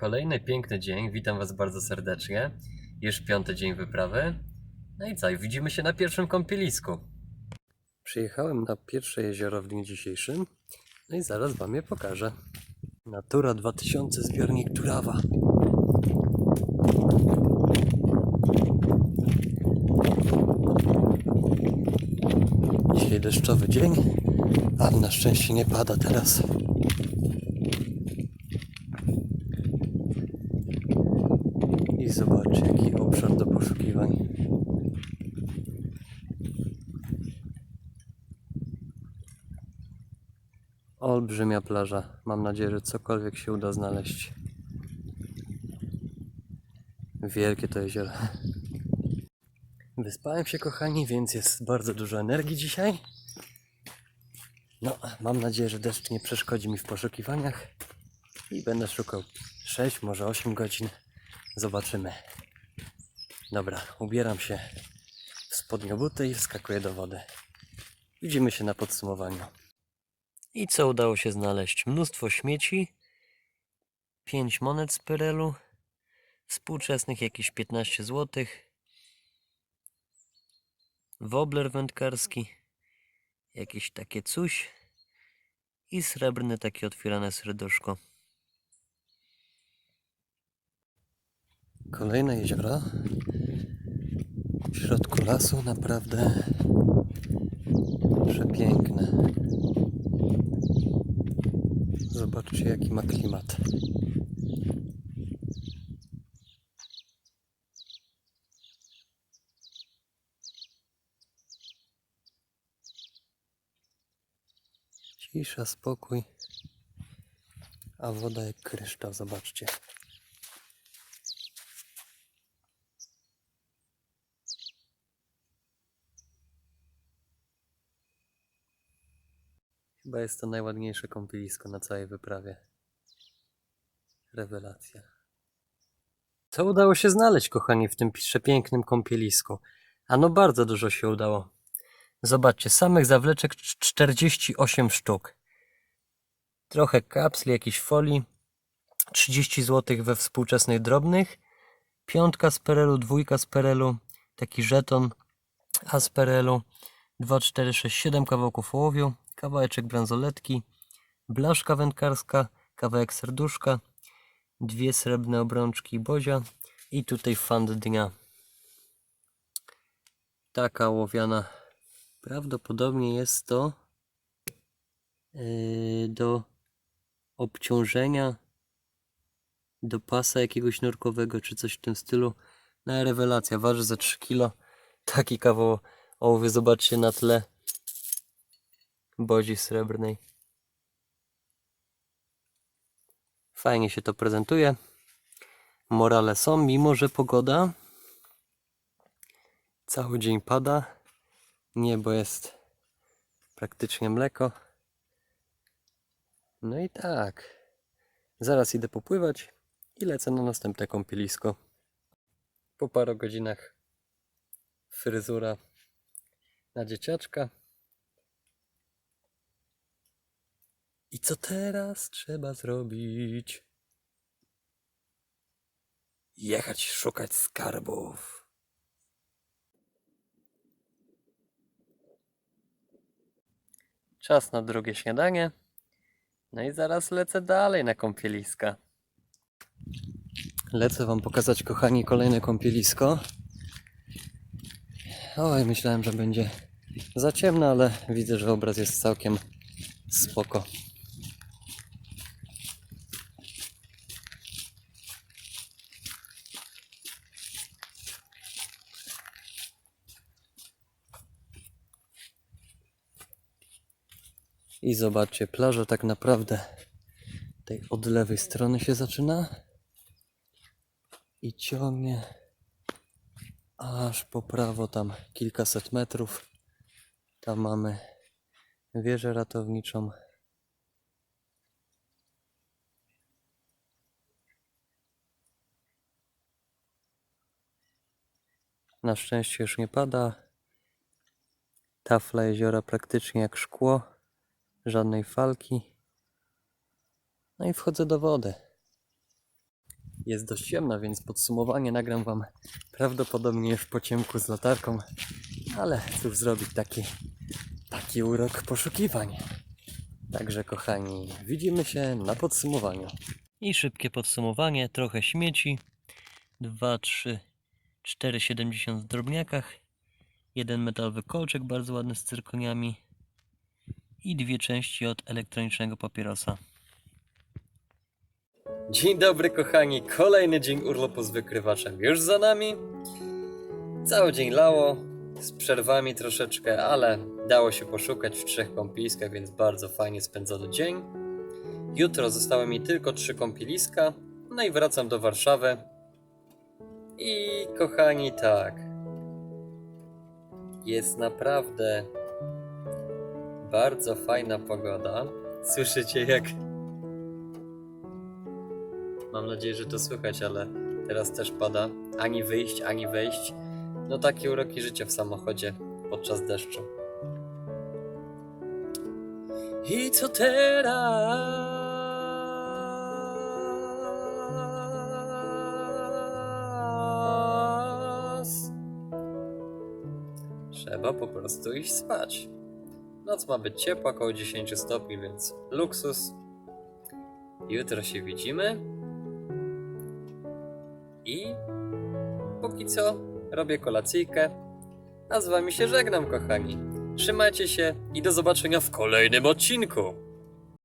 Kolejny piękny dzień, witam Was bardzo serdecznie. Już piąty dzień wyprawy. No i co, widzimy się na pierwszym kąpielisku. Przyjechałem na pierwsze jezioro w dniu dzisiejszym. No i zaraz Wam je pokażę. Natura 2000 zbiornik Turawa. Dzisiaj deszczowy dzień, ale na szczęście nie pada teraz. I zobaczcie, jaki obszar do poszukiwań. Olbrzymia plaża. Mam nadzieję, że cokolwiek się uda znaleźć. Wielkie to jezioro. Wyspałem się, kochani, więc jest bardzo dużo energii dzisiaj. No, mam nadzieję, że deszcz nie przeszkodzi mi w poszukiwaniach i będę szukał 6, może 8 godzin. Zobaczymy. Dobra, ubieram się w spodniobuty i wskakuję do wody. Widzimy się na podsumowaniu. I co udało się znaleźć? Mnóstwo śmieci, 5 monet z Pyrelu, współczesnych jakieś 15 zł, wobler wędkarski, jakieś takie coś i srebrne takie otwierane serduszko. Kolejne jezioro w środku lasu, naprawdę przepiękne. Zobaczcie, jaki ma klimat. Cisza, spokój, a woda jak kryształ, zobaczcie. Chyba jest to najładniejsze kąpielisko na całej wyprawie. Rewelacja. Co udało się znaleźć, kochani, w tym przepięknym kąpielisku? Ano bardzo dużo się udało. Zobaczcie, samych zawleczek cz- 48 sztuk. Trochę kapsli, jakiejś folii. 30 zł we współczesnych drobnych. Piątka z perelu, dwójka z perelu. Taki żeton a z perelu. 2, 4, 6, 7 kawałków ołowiu, kawałeczek bransoletki, blaszka wędkarska, kawałek serduszka, dwie srebrne obrączki bozia i tutaj fand dnia. Taka ołowiana. Prawdopodobnie jest to yy, do obciążenia do pasa jakiegoś nurkowego czy coś w tym stylu. No rewelacja, waży za 3 kg. Taki kawał ołowy, zobaczcie na tle bozi srebrnej. Fajnie się to prezentuje. Morale są, mimo że pogoda cały dzień pada. Niebo jest praktycznie mleko. No i tak. Zaraz idę popływać i lecę na następne kąpielisko. Po paru godzinach fryzura na dzieciaczka. I co teraz trzeba zrobić? Jechać szukać skarbów. Czas na drugie śniadanie. No i zaraz lecę dalej na kąpieliska. Lecę wam pokazać, kochani, kolejne kąpielisko. Oj, myślałem, że będzie za ciemno, ale widzę, że obraz jest całkiem spoko. I zobaczcie, plaża tak naprawdę tej od lewej strony się zaczyna i ciągnie aż po prawo tam kilkaset metrów. Tam mamy wieżę ratowniczą. Na szczęście już nie pada. Tafla jeziora praktycznie jak szkło. Żadnej falki. No i wchodzę do wody. jest dość ciemno, więc podsumowanie nagram Wam prawdopodobnie w pociemku z latarką. Ale cóż zrobić, taki, taki urok poszukiwań. Także kochani, widzimy się na podsumowaniu. I szybkie podsumowanie, trochę śmieci. 2, 3, 4,70 w drobniakach. Jeden metalowy kolczek bardzo ładny z cyrkoniami. I dwie części od elektronicznego papierosa. Dzień dobry kochani, kolejny dzień urlopu z wykrywaczem już za nami. Cały dzień lało, z przerwami troszeczkę, ale dało się poszukać w trzech kąpieliskach, więc bardzo fajnie spędzony dzień. Jutro zostały mi tylko trzy kąpieliska, no i wracam do Warszawy. I kochani, tak. Jest naprawdę bardzo fajna pogoda. Słyszycie jak. Mam nadzieję, że to słychać, ale teraz też pada. Ani wyjść, ani wejść. No takie uroki życia w samochodzie podczas deszczu. I co teraz? Trzeba po prostu iść spać. Noc ma być ciepła, około 10 stopni, więc luksus. Jutro się widzimy. I póki co robię kolacyjkę. A z wami się żegnam, kochani. Trzymajcie się i do zobaczenia w kolejnym odcinku.